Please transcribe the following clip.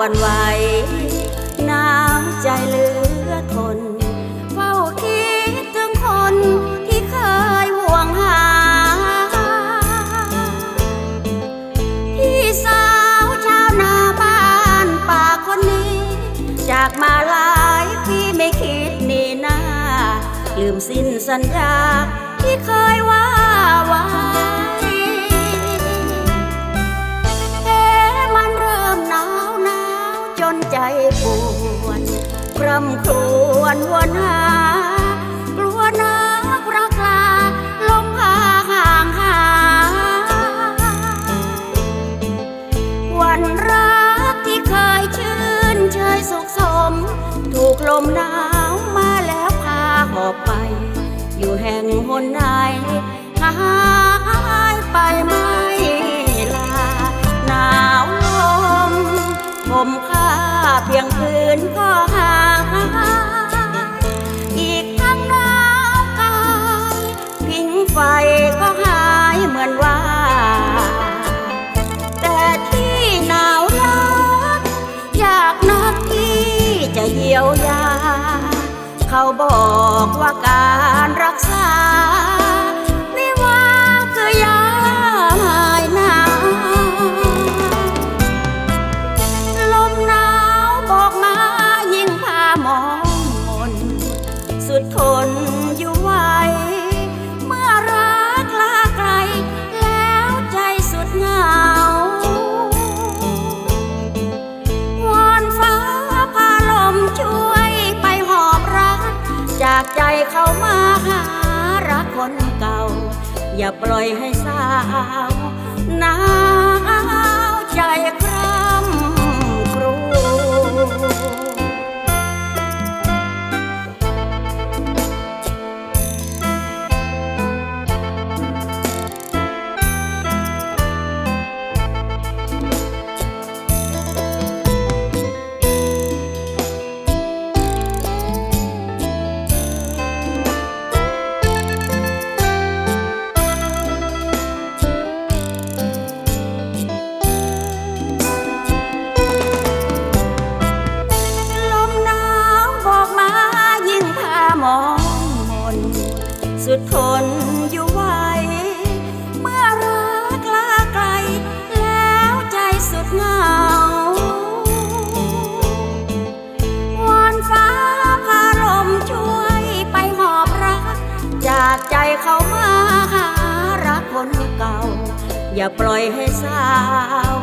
วันไหวน้ำใจเหลือทน เฝ้าคิดถึงคนที่เคยห่วงหาที่สาวชาวนาบ้านป่าคนนี้ จากมาหลายพี่ไม่คิดนีหน้า ลืมสิ้นสัญญาที่เคยว่าไว้ ปวดคร่ำครวญวนหากลัวนักรักลาลมพาห่างหาวันรักที่เคยชื่นเชยสุขสม ถูกลมหนาวมาแล้วพาหอบไป อยู่แห่งหนไหนหายไปไม่ลาหนาวลมผม บอกว่าการรักษาไม่ว่าคือยายหนาวลมหนาวบอกมายิ่งพามองมนสุดทน จากใจเขามาหารักคนเก่า อย่าปล่อยให้สาวนา สุดทนอยู่ไหวเมื่อรักลาไกล แล้วใจสุดเหงาวอนฟ้าพาลมช่วยไปหอบรัก จากใจเขามาหารักคนเก่า อย่าปล่อยให้สาว